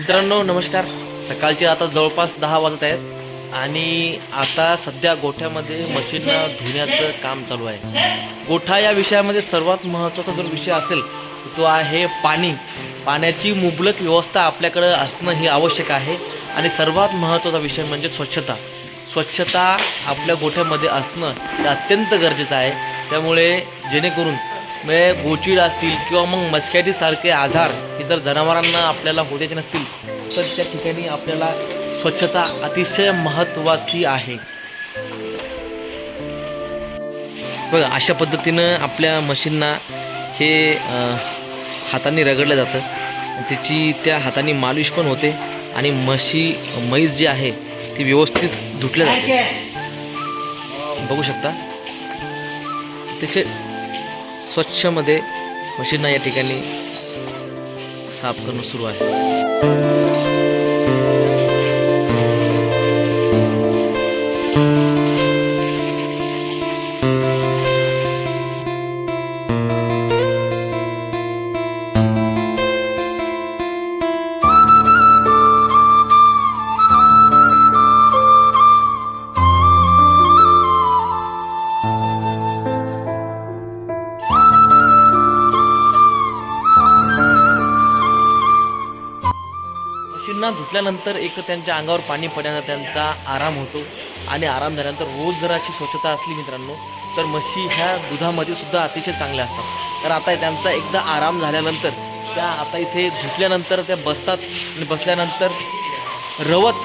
मित्रांनो नमस्कार. सकाळचे आता जवळपास दहा वाजत आहेत आणि आता सध्या गोठ्यामध्ये मशीन धुण्याचं काम चालू आहे. गोठा या विषयामध्ये सर्वात महत्त्वाचा जर विषय असेल तो आहे पाणी. पाण्याची मुबलक व्यवस्था आपल्याकडं असणं हे आवश्यक आहे आणि सर्वात महत्त्वाचा विषय म्हणजे स्वच्छता. स्वच्छता आपल्या गोठ्यामध्ये असणं हे अत्यंत गरजेचं आहे. त्यामुळे जेणेकरून म्हणजे गोचीड असतील किंवा मग मस्कॅटीसारखे आजार हे जर जनावरांना आपल्याला होण्याचे नसतील तर त्या ठिकाणी आपल्याला स्वच्छता अतिशय महत्त्वाची आहे. बघा अशा पद्धतीनं आपल्या मशीनना हे हाताने रगडलं जातं. त्याची त्या हाताने मालिश पण होते आणि म्हशी म्हैस जी आहे ती व्यवस्थित धुतल्या जाते. बघू शकता? अतिशय स्वच्छमध्ये मशीनना या ठिकाणी साफ करणं सुरू आहे. त्यांना धुतल्यानंतर एक त्यांच्या अंगावर पाणी पडल्यानं त्यांचा आराम होतो. आणि आराम झाल्यानंतर रोज जर अशी स्वच्छता असली मित्रांनो तर म्हशी ह्या दुधामध्ये सुद्धा अतिशय चांगल्या असतात. तर आता त्यांचा एकदा आराम झाल्यानंतर त्या आता इथे धुतल्यानंतर त्या बसतात आणि बसल्यानंतर रवत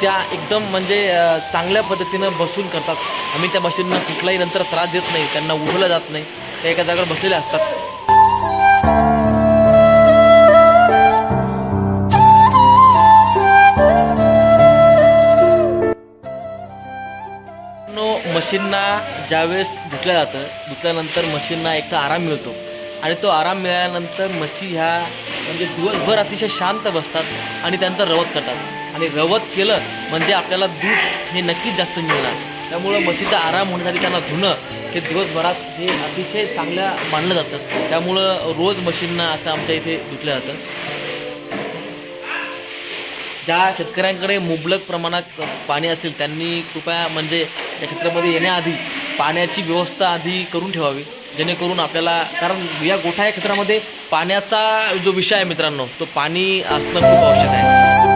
त्या एकदम म्हणजे चांगल्या पद्धतीनं बसून करतात. आम्ही त्या मशीनना कुठलाही नंतर त्रास देत नाही त्यांना उठवलं जात नाही. त्या एका जागेवर बसलेल्या असतात. म्हशींना मशीनना ज्यावेळेस धुतलं जातं धुतल्यानंतर मशीनना एक तर आराम मिळतो. आणि तो आराम मिळाल्यानंतर म्हशी ह्या म्हणजे दिवसभर अतिशय शांत बसतात आणि त्यांचं रवत करतात. आणि रवत केलं म्हणजे आपल्याला दूध हे नक्कीच जास्त मिळणार. त्यामुळं म्हशीचा आराम होण्यासाठी त्यांना धुणं हे दिवसभरात हे अतिशय चांगल्या मानलं जातं. त्यामुळं रोज मशीनना असं आमच्या इथे धुतलं जातं. ज्या शेतकऱ्यांकडे मुबलक प्रमाणात पाणी असेल त्यांनी कृपया म्हणजे या क्षेत्रामध्ये येण्याआधी पाण्याची व्यवस्था आधी करून ठेवावी जेणेकरून आपल्याला कारण या गोठा या क्षेत्रामध्ये पाण्याचा जो विषय आहे मित्रांनो तो पाणी असणं खूप आवश्यक आहे.